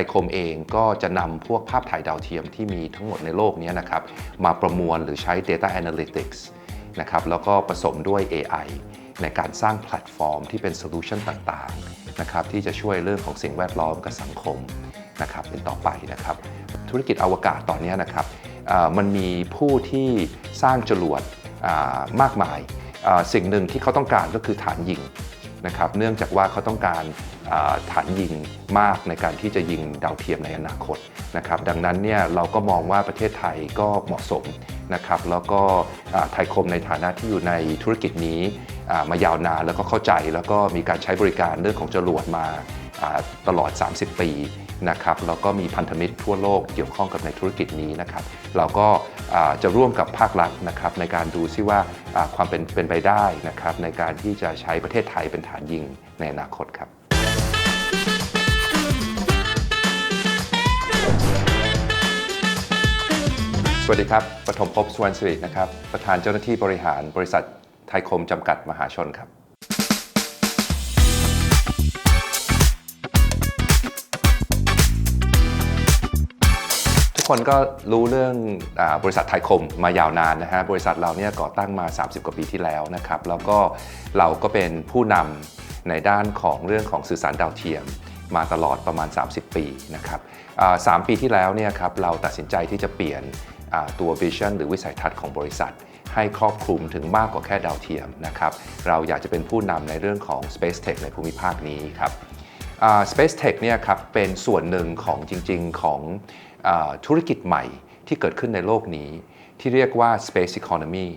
ยคมเองก็จะนำพวกภาพถ่ายดาวเทียมที่มีทั้งหมดในโลกนี้นะครับ มาประมวลหรือใช้ Data Analytics นะครับแล้วก็ผสมด้วย AI ในการสร้างแพลตฟอร์มที่เป็นโซลูชันต่างๆนะครับที่จะช่วยเรื่องของสิ่งแวดล้อมกับสังคมนะครับเป็นต่อไปนะครับ ธุรกิจอวกาศตอนนี้นะครับมันมีผู้ที่สร้างจรวดมากมาย สิ่งหนึ่งที่เขาต้องการก็คือฐานยิง นะครับเนื่องจากว่าเขาต้องการฐานยิงมากในการที่จะยิงดาวเทียมในอนาคตนะครับดังนั้นเนี่ยเราก็มองว่าประเทศไทยก็เหมาะสมนะครับแล้วก็ไทยคมในฐานะที่อยู่ในธุรกิจนี้มายาวนานแล้วก็เข้าใจแล้วก็มีการใช้บริการเรื่องของจรวดมาตลอด 30 ปี นะครับแล้วก็มีพันธมิตรทั่วโลกเกี่ยวข้องกับในธุรกิจนี้นะครับ เราก็จะร่วมกับภาครัฐนะครับในการดูซิว่าความเป็นเป็นไปได้นะครับในการที่จะใช้ประเทศไทยเป็นฐานยิงในอนาคตครับสวัสดีครับ ปฐมภพสุวรรณสิรินะครับ ประธานเจ้าหน้าที่บริหารบริษัทไทยคมจำกัดมหาชนครับ คนก็รู้เรื่องอบริษัทไทยคมมายาวนานนะฮะบริษัทเราเนี่ยก่อตั้งมา 30 กว่าปีที่แล้วนะครับแล้วก็เราก็เป็นผู้นำในด้านของเรื่องของสื่อสารดาวเทียม มาตลอดประมาณ 30 ปีนะครับสามปีที่แล้วเนี่ยครับเราตัดสินใจที่จะเปลี่ยนตัววิชั่นหรือวิสัยทัศน์ของบริษัท ให้ครอบคลุมถึงมากกว่าแค่ดาวเทียมนะครับเราอยากจะเป็นผู้นำในเรื่องของ Space Tech ในภูมิภาคนี้ครับอ่า Space Tech เนี่ยครับเป็นส่วนหนึ่งของจริง ๆ ของอา ธุรกิจใหม่ที่เกิดขึ้นในโลกนี้ ที่เรียกว่า Space Economy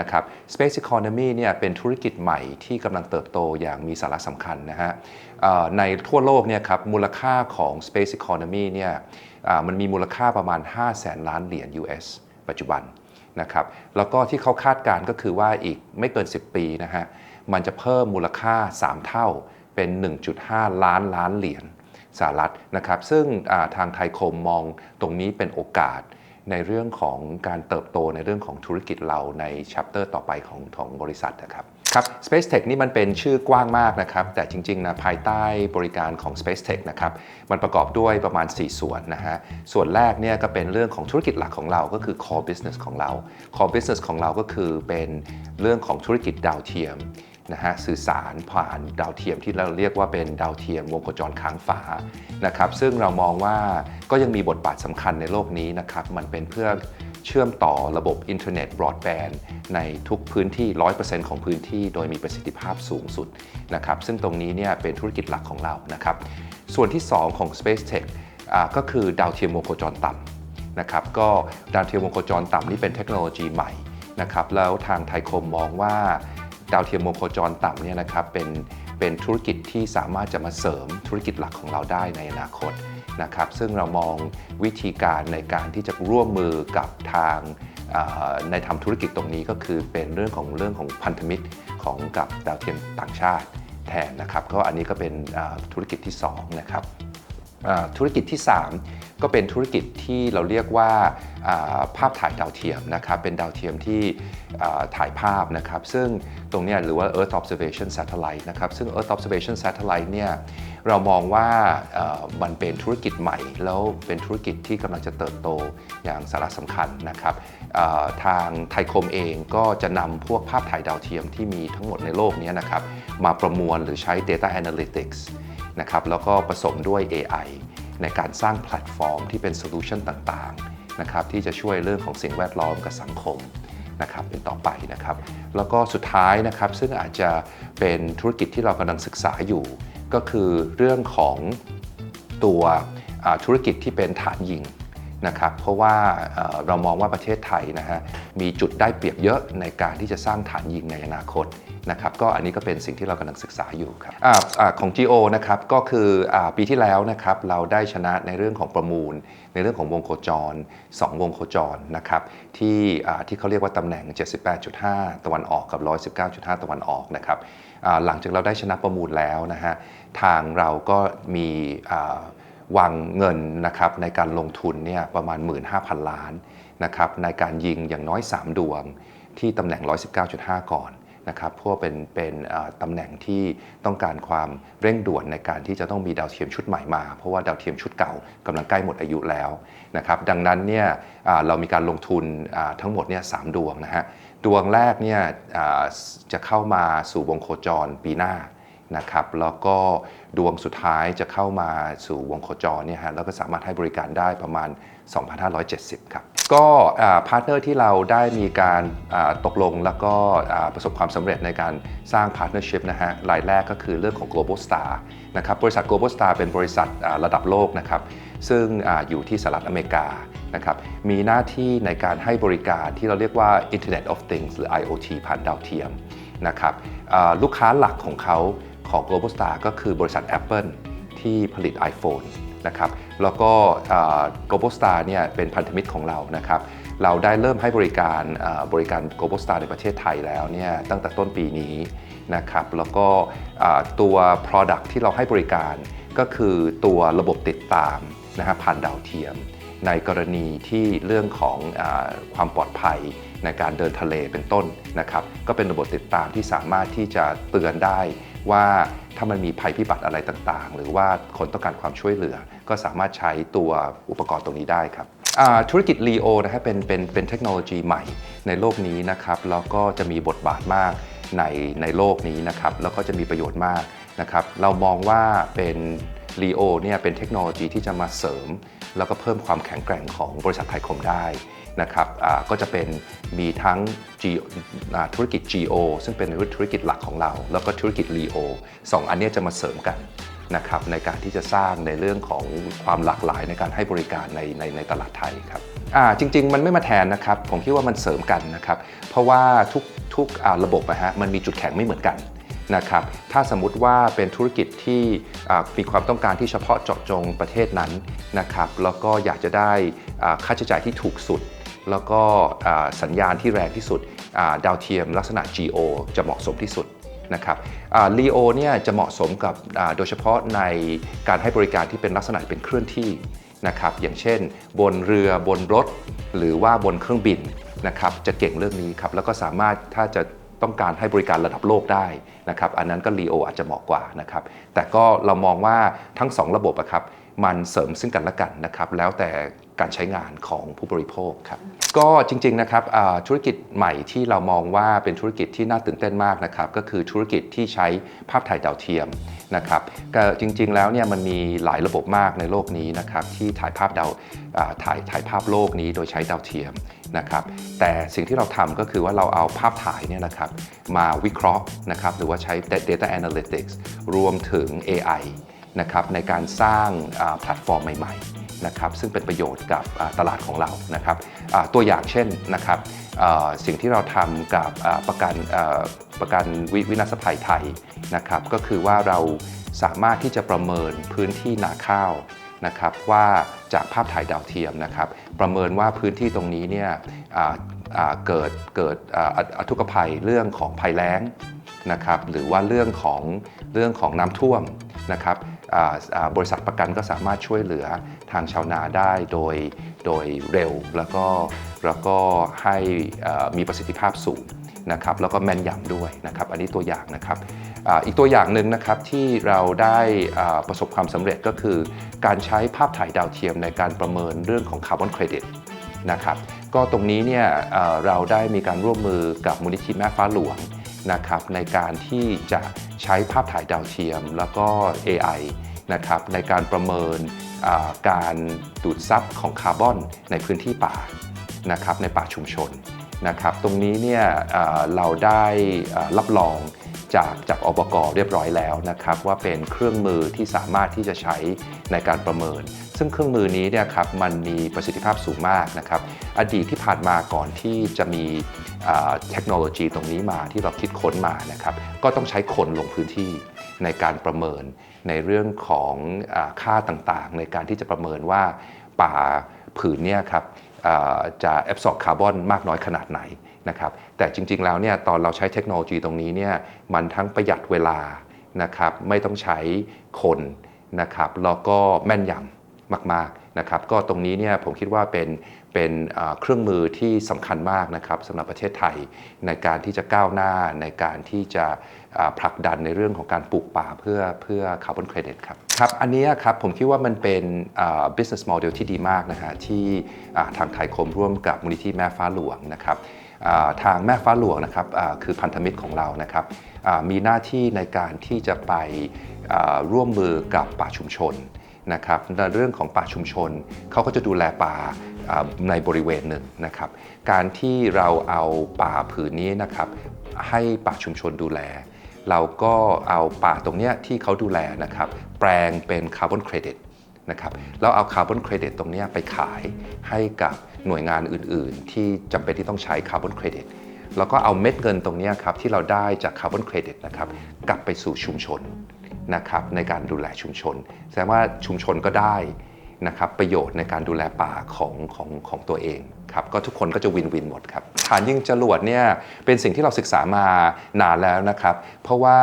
นะครับ Space Economy เนี่ยเป็นธุรกิจใหม่ที่กำลังเติบโตอย่างมีสาระสำคัญนะฮะในทั่วโลกเนี่ยครับมูลค่าของ Space Economy เนี่ยมันมีมูลค่าประมาณ 5 0 0แสนล้านเหรียญ US ปัจจุบันนะครับแล้วก็ที่เขาคาดการณ์ก็คือว่าอีกไม่เกิน 10 ปีนะฮะมันจะเพิ่มมูลค่า 3 เท่าเป็น 1.5 ล้านล้านเหรียญ สหรัฐนะครับ ซึ่งทางไทยคมมองตรงนี้เป็นโอกาสในเรื่องของการเติบโตในเรื่องของธุรกิจเราในชัปเตอร์ต่อไปของของบริษัทนะครับครับ Space Tech นี่มันเป็นชื่อกว้างมากนะครับ แต่จริงๆนะภายใต้บริการของ Space Tech นะครับมันประกอบด้วยประมาณ 4 ส่วนนะฮะส่วนแรกเนี่ยก็เป็นเรื่องของธุรกิจหลักของเราก็คือ core business ของเรา core business ของเราก็คือเป็นเรื่องของธุรกิจดาวเทียม นะฮะสื่อสารผ่านดาวเทียมที่เราเรียกว่าเป็นดาวเทียมวงโคจรค้างฝานะครับซึ่งเรามองว่าก็ยังมีบทบาทสำคัญในโลกนี้นะครับมันเป็นเพื่อเชื่อมต่อระบบอินเทอร์เน็ตบรอดแบนด์ในทุกพื้นที่ 100%ของพื้นที่ โดยมีประสิทธิภาพสูงสุดนะครับซึ่งตรงนี้เนี่ยเป็นธุรกิจหลักของเรานะครับส่วนที่ 2 ของ Space Tech อ่าก็คือดาวเทียมวงโคจรต่ำนะครับก็ดาวเทียมวงโคจรต่ำนี่เป็นเทคโนโลยีใหม่นะครับแล้วทางไทยคมมองว่า ดาวเทียมวงโคจรต่ำเนี่ยนะครับเป็นเป็นธุรกิจที่สามารถจะมาเสริมธุรกิจหลักของเราได้ในอนาคตนะครับซึ่งเรามองวิธีการในการที่จะร่วมมือกับทางในทำธุรกิจตรงนี้ก็คือเป็นเรื่องของเรื่องของพันธมิตรของกับดาวเทียมต่างชาติแทนนะครับก็อันนี้ก็เป็นธุรกิจที่สองนะครับ ธุรกิจที่ 3 ก็เป็นธุรกิจที่เราเรียกว่าภาพถ่ายดาวเทียมนะครับเป็นดาวเทียมที่ถ่ายภาพนะครับซึ่งตรงนี้หรือว่า Earth Observation Satellite นะครับซึ่ง Earth Observation Satellite เนี่ยเรามองว่ามันเป็นธุรกิจใหม่ แล้วเป็นธุรกิจที่กำลังจะเติบโตอย่างสาระสำคัญนะครับทางไทยคมเองก็จะนำพวกภาพถ่ายดาวเทียมที่มีทั้งหมดในโลกนี้นะครับมาประมวลหรือใช้ Data Analytics นะครับแล้วก็ผสมด้วย AI ในการสร้างแพลตฟอร์มที่เป็นโซลูชันต่างๆนะครับที่จะช่วยเรื่องของสิ่งแวดล้อมกับสังคมนะครับเป็นต่อไปนะครับ แล้วก็สุดท้ายนะครับซึ่งอาจจะเป็นธุรกิจที่เรากำลังศึกษาอยู่ ก็คือเรื่องของตัวธุรกิจที่เป็นฐานยิงนะครับเพราะว่าเรามองว่าประเทศไทยนะฮะมีจุดได้เปรียบเยอะในการที่จะสร้างฐานยิงในอนาคต นะครับก็อันนี้ก็เป็นสิ่งที่เรากำลังศึกษาอยู่ครับออของ GO นะครับก็คืออปีที่แล้วนะครับเราได้ชนะในเรื่องของประมูล ในเรื่องของวงโคจร 2 วงโคจรนะครับที่ที่เขาเรียกว่าตำแหน่ง 78.5 ตะวันออกกับ 119.5 ตะวันออกนะครับหลังจากเราได้ชนะประมูลแล้วนะฮะทางเราก็มีวางเงินนะครับในการลงทุนเนี่ยประมาณ 15,000 ล้านนะครับในการยิงอย่างน้อย 3 ดวงที่ตำแหน่ง 119.5 ก่อน นะครับเพวกเป็นเป็นตำแหน่งที่ต้องการความเร่งด่วนในการที่จะต้องมีดาวเทียมชุดใหม่มา เพราะว่าดาวเทียมชุดเก่ากำลังใกล้หมดอายุแล้วนะครับดังนั้นเนี่ยเรามีการลงทุนทั้งหมดเนี่ยสามดวงนะฮะดวงแรกเนี่ยจะเข้ามาสู่วงโคจรปีหน้า นะครับแล้วก็ดวงสุดท้ายจะเข้ามาสู่วงโคจรเนี่ยฮะแล้วก็สามารถให้บริการได้ประมาณ 2,570 ครับ ก็พาร์ทเนอร์ที่เราได้มีการตกลงแล้วก็ประสบความสำเร็จในการสร้างพาร์ทเนอร์ชิพนะฮะรายแรกก็คือเรื่องของ global star นะครับบริษัท global star เป็นบริษัทระดับโลกนะครับซึ่งออยู่ที่สหรัฐอเมริกานะครับมีหน้าที่ในการให้บริการที่เราเรียกว่า Internet of Things หรือ IoT ผ่านดาวเทียมนะครับลูกค้าหลักของเขา ของ Global Star ก็คือบริษัท Apple ที่ผลิต iPhone นะครับแล้วก็ Global Star เนี่ยเป็นพันธมิตรของเรานะครับเราได้เริ่มให้บริการบริการ Global Star ในประเทศไทยแล้วเนี่ยตั้งแต่ต้นปีนี้นะครับแล้วก็ตัว Product ที่เราให้บริการก็คือตัวระบบติดตามนะฮะผ่านดาวเทียม ในกรณีที่เรื่องของอความปลอดภัยในการเดินทะเลเป็นต้นนะครับก็เป็นระบบติดตามที่สามารถที่จะเตือนได้ ว่าถ้ามันมีภัยพิบัติอะไรต่างๆ หรือว่าคนต้องการความช่วยเหลือ ก็สามารถใช้ตัวอุปกรณ์ตรงนี้ได้ครับธุรกิจ Leo นะฮะเป็นเป็นเป็นเทคโนโลยีใหม่ในโลกนี้นะครับแล้วก็จะมีบทบาทมากในในโลกนี้นะครับแล้วก็จะมีประโยชน์มากนะครับเรามองว่าเป็น Leo เนี่ยเป็นเทคโนโลยีที่จะมาเสริม แล้วก็เพิ่มความแข็งแกร่งของบริษัทไทยคมได้ นะครับก็จะเป็นมีทั้ง G อ่าธุรกิจ GO ซึ่งเป็นธุรกิจหลักของเรา แล้วก็ธุรกิจ Leo สองอันเนี้ยจะมาเสริมกันนะครับในการที่จะสร้างในเรื่องของความหลากหลายในการให้บริการในในในตลาดไทยครับจริง ๆ มันไม่มาแทนนะครับ ผมคิดว่ามันเสริมกันนะครับ เพราะว่าทุกทุกระบบนะฮะมันมีจุดแข็งไม่เหมือนกันนะครับถ้าสมมุติว่าเป็นธุรกิจที่มีความต้องการที่เฉพาะเจาะจงประเทศนั้นนะครับแล้วก็อยากจะได้ค่าใช้จ่ายที่ถูกสุด แล้วก็สัญญาณที่แรงที่สุดดาวเทียมลักษณะ GO จะเหมาะสมที่สุดนะครับลีโอเนี่ยจะเหมาะสมกับโดยเฉพาะในการให้บริการที่เป็นลักษณะเป็นเคลื่อนที่นะครับอย่างเช่น บนเรือบนรถ หรือว่าบนเครื่องบินนะครับจะเก่งเรื่องนี้ครับแล้วก็สามารถถ้าจะต้องการให้บริการระดับโลกได้นะครับอันนั้นก็ Leo อาจจะเหมาะกว่านะครับแต่ก็เรามองว่าทั้ง 2 ระบบอะครับ มันเสริมซึ่งกันและกันนะครับแล้วแต่การใช้งานของผู้บริโภคครับก็จริงๆนะครับธุรกิจใหม่ที่เรามองว่าเป็นธุรกิจที่น่าตื่นเต้นมากนะครับก็คือธุรกิจที่ใช้ภาพถ่ายดาวเทียมนะครับก็จริงๆแล้วเนี่ยมันมีหลายระบบมากในโลกนี้นะครับที่ถ่ายภาพดาวถ่ายถ่ายภาพโลกนี้โดยใช้ดาวเทียมนะครับแต่สิ่งที่เราทำก็คือว่าเราเอาภาพถ่ายเนี่ยนะครับมาวิเคราะห์นะครับหรือว่าใช้ Data Analytics รวมถึง AI นะครับในการสร้างแพลตฟอร์มใหม่ๆนะครับซึ่งเป็นประโยชน์กับตลาดของเรานะครับตัวอย่างเช่นนะครับสิ่งที่เราทำกับประกันประกันวิวินาศภัยไทยนะครับก็คือว่าเราสามารถที่จะประเมินพื้นที่นาข้าวนะครับว่าจากภาพถ่ายดาวเทียมนะครับ ประเมินว่าพื้นที่ตรงนี้เนี่ยเกิดเกิดอทุกภัยเรื่องของภัยแล้งนะครับหรือว่าเรื่องของเรื่องของน้ำท่วมนะครับ บริษัทประกันก็สามารถช่วยเหลือทางชาวนาได้โดยโดยเร็วแล้วก็แล้วก็ให้มีประสิทธิภาพสูงนะครับแล้วก็แม่นยำด้วยนะครับ อันนี้ตัวอย่างนะครับอ,อีกตัวอย่างหนึ่งนะครับที่เราได้ประสบความสำเร็จก็คือ การใช้ภาพถ่ายดาวเทียมในการประเมินเรื่องของคาร์บอนเครดิตนะครับก็ตรงนี้เนี่ยเอ่อเราได้มีการร่วมมือกับมูลนิธิแม่ฟ้าหลวงนะครับในการที่จะใช้ภาพถ่ายดาวเทียม แล้วก็ AI นะครับในการประเมินการดูดซับของคาร์บอนในพื้นที่ป่านะครับในป่าชุมชนนะครับตรงนี้เนี่ยเราได้รับรองจากจากอบกเรียบร้อยแล้วนะครับว่าเป็นเครื่องมือที่สามารถที่จะใช้ในการประเมิน ซึ่งเครื่องมือนี้เนี่ยครับมันมีประสิทธิภาพสูงมากนะครับอดีตที่ผ่านมาก่อนที่จะมี เทคโนโลยีตรงนี้มาที่เราคิดค้นมานะครับก็ต้องใช้คนลงพื้นที่ในการประเมินในเรื่องของอาค่าต่างๆ ในการที่จะประเมินว่าป่าผืนเนี่ยครับจะแอบสอบคาร์บอนมากน้อยขนาดไหนนะครับแต่จริงๆแล้วเนี่ยตอนเราใช้เทคโนโลยีตรงนี้เนี่ยมันทั้งประหยัดเวลานะครับไม่ต้องใช้คนนะครับแล้วก็แม่นยำ มากๆนะครับก็ตรงนี้เนี่ยผมคิดว่าเป็นเป็นเครื่องมือที่สำคัญมากนะครับสำหรับประเทศไทยในการที่จะก้าวหน้าในการที่จะผลักดันในเรื่องของการปลูกป่าเพื่อเพื่อคาร์บอนเครดิตครับครับอันนี้ครับผมคิดว่ามันเป็น business model ที่ดีมากนะฮะที่ทางไทยคมร่วมกับมูลนิธิแม่ฟ้าหลวงนะครับทางแม่ฟ้าหลวงนะครับคือพันธมิตรของเรานะครับมีหน้าที่ในการที่จะไปร่วมมือกับป่าชุมชน นะครับในเรื่องของป่าชุมชนเขาก็จะดูแลป่าในบริเวณหนึ่งนะครับ การที่เราเอาป่าผืนนี้นะครับให้ป่าชุมชนดูแล เราก็เอาป่าตรงนี้ที่เขาดูแลนะครับ แปลงเป็นคาร์บอนเครดิตนะครับแล้วเอาคาร์บอนเครดิตตรงนี้ไปขายให้กับหน่วยงานอื่น ๆ ที่จำเป็นที่ต้องใช้คาร์บอนเครดิตแล้วก็เอาเม็ดเงินตรงนี้ครับที่เราได้จากคาร์บอนเครดิตนะครับกลับไปสู่ชุมชน นะครับในการดูแลชุมชน แสดงว่าชุมชนก็ได้นะครับประโยชน์ในการดูแลป่าของของของตัวเอง ครับก็ทุกคนก็จะวินวินหมดครับฐานยิงจรวดเนี่ยเป็นสิ่งที่เราศึกษามานานแล้วนะครับ เพราะว่า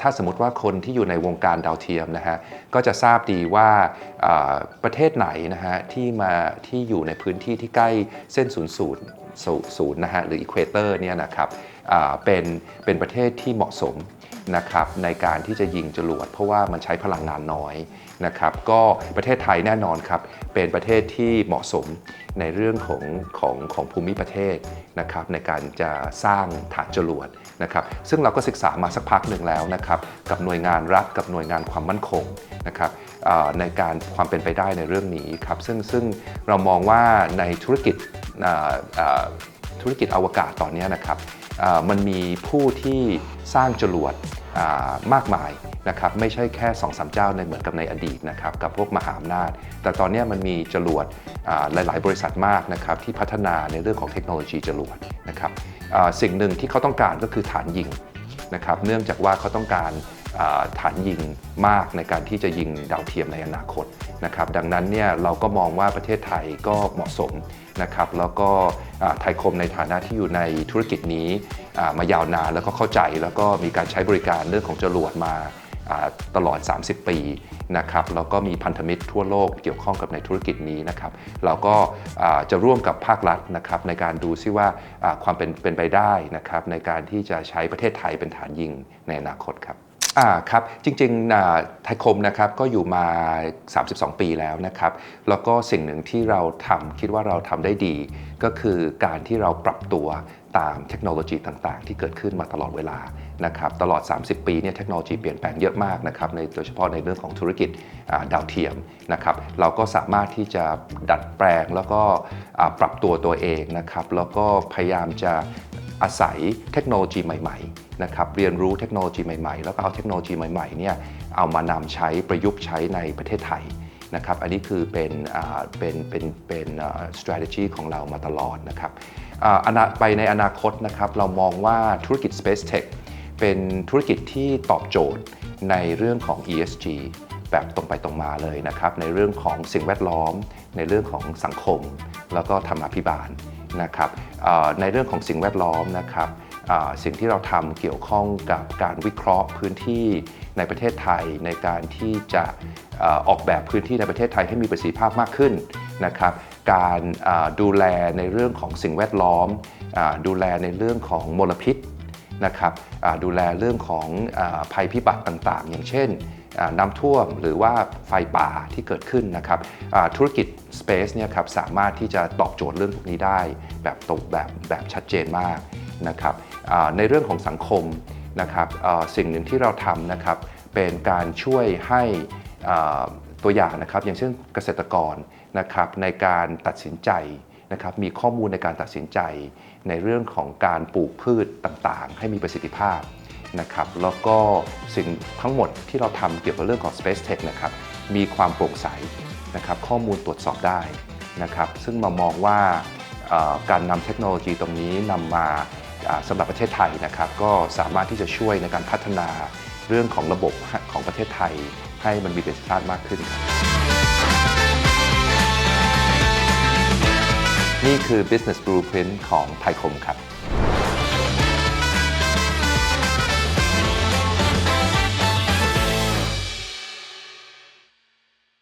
ถ้าสมมติว่าคนที่อยู่ในวงการดาวเทียมนะฮะก็จะทราบดีว่าประเทศไหนนะฮะที่มาที่อยู่ในพื้นที่ที่ใกล้เส้นศูนย์สูตรศูนย์นะฮะหรืออีควเตอร์เนี่ยนะครับเป็นเป็นประเทศที่เหมาะสมนะครับในการที่จะยิงจรวด เพราะว่ามันใช้พลังงานน้อยนะครับ ก็ประเทศไทยแน่นอนครับ เป็นประเทศที่เหมาะสมในเรื่องของของของภูมิประเทศนะครับในการจะสร้างฐานจรวดนะครับซึ่งเราก็ศึกษามาสักพักหนึ่งแล้วนะครับกับหน่วยงานรัฐกับหน่วยงานความมั่นคงนะครับในการความเป็นไปได้ในเรื่องนี้ครับซึ่งซึ่งเรามองว่าในธุรกิจธุรกิจอวกาศตอนนี้นะครับมันมีผู้ที่สร้างจรวด มากมายนะครับไม่ใช่แค่2อสเจ้าในเหมือนกับในอดีตนะครับกับพวกมหาอำนาจ แต่ตอนนี้มันมีจรวดอ่าหลาย ๆ บริษัทมากนะครับที่พัฒนาในเรื่องของเทคโนโลยีจรวดนะครับสิ่งหนึ่งที่เขาต้องการก็คือฐานยิงนะครับเนื่องจากว่าเขาต้องการ ฐานยิงมากในการที่จะยิงดาวเทียมในอนาคตนะครับดังนั้นเนี่ยเราก็มองว่าประเทศไทยก็เหมาะสมนะครับแล้วก็ไทยคมในฐานะที่อยู่ในธุรกิจนี้มายาวนานแล้วก็เข้าใจแล้วก็มีการใช้บริการเรื่องของจรวดมาตลอด 30 ปีนะครับแล้วก็มีพันธมิตรทั่วโลกเกี่ยวข้องกับในธุรกิจนี้นะครับ เราก็จะร่วมกับภาครัฐนะครับในการดูซิว่าอ่าความเป็นเป็นไปได้นะครับในการที่จะใช้ประเทศไทยเป็นฐานยิงในอนาคตครับ อ่าครับจริงๆอ่าไทยคมนะครับก็อยู่มา 32 ปีแล้วนะครับ แล้วก็สิ่งหนึ่งที่เราทำคิดว่าเราทำได้ดี ก็คือการที่เราปรับตัวตามเทคโนโลยีต่างๆ ที่เกิดขึ้นมาตลอดเวลานะครับตลอด 30 ปีเนี่ยเทคโนโลยีเปลี่ยนแปลงเยอะมากนะครับในโดยเฉพาะในเรื่องของธุรกิจดาวเทียมนะครับเราก็สามารถที่จะดัดแปลงแล้วก็ปรับตัวตัวเองนะครับแล้วก็พยายามจะ อาศัยเทคโนโลยีใหม่ๆนะครับเรียนรู้เทคโนโลยีใหม่ๆ แล้วก็เอาเทคโนโลยีใหม่ๆเนี่ยเอามานำใช้ประยุกต์ใช้ในประเทศไทยนะครับอันนี้คือเป็นเป็นเป็นเป็น strategy ของเรามาตลอดนะครับไปในอนาคตนะครับเรามองว่าธุรกิจ Space Tech เป็นธุรกิจที่ตอบโจทย์ในเรื่องของ ESG แบบตรงไปตรงมาเลยนะครับในเรื่องของสิ่งแวดล้อม ในเรื่องของสังคม แล้วก็ธรรมาภิบาล นะครับในเรื่องของสิ่งแวดล้อมนะครับสิ่งที่เราทำเกี่ยวข้องกับการวิเคราะห์พื้นที่ในประเทศไทยในการที่จะออกแบบพื้นที่ในประเทศไทยให้มีประสิทธิภาพมากขึ้นนะครับการดูแลในเรื่องของสิ่งแวดล้อม ดูแลในเรื่องของมลพิษนะครับดูแลเรื่องของภัยพิบัติต่างๆ อย่างเช่น น้ำท่วมหรือว่าไฟป่าที่เกิดขึ้นนะครับธุรกิจ Space เนี่ยครับสามารถที่จะตอบโจทย์เรื่องพวกนี้ได้แบบตรงแบบแบบชัดเจนมากนะครับในเรื่องของสังคมนะครับสิ่งหนึ่งที่เราทำนะครับเป็นการช่วยให้ตัวอย่างนะครับอย่างเช่นเกษตรกรนะครับในการตัดสินใจนะครับมีข้อมูลในการตัดสินใจ ในเรื่องของการปลูกพืชต่างๆ ให้มีประสิทธิภาพ นะครับ แล้วก็สิ่งทั้งหมดที่เราทำเกี่ยวกับเรื่องของ Space Tech นะครับ มีความโปร่งใสนะครับ ข้อมูลตรวจสอบได้นะครับ ซึ่งมามองว่าการนำเทคโนโลยีตรงนี้นำมาอ่าสำหรับประเทศไทยนะครับ ก็สามารถที่จะช่วยในการพัฒนาเรื่องของระบบของประเทศไทย ให้มันมีประสิทธิภาพมากขึ้นครับนี่คือ Business Blueprint ของไทยคมครับ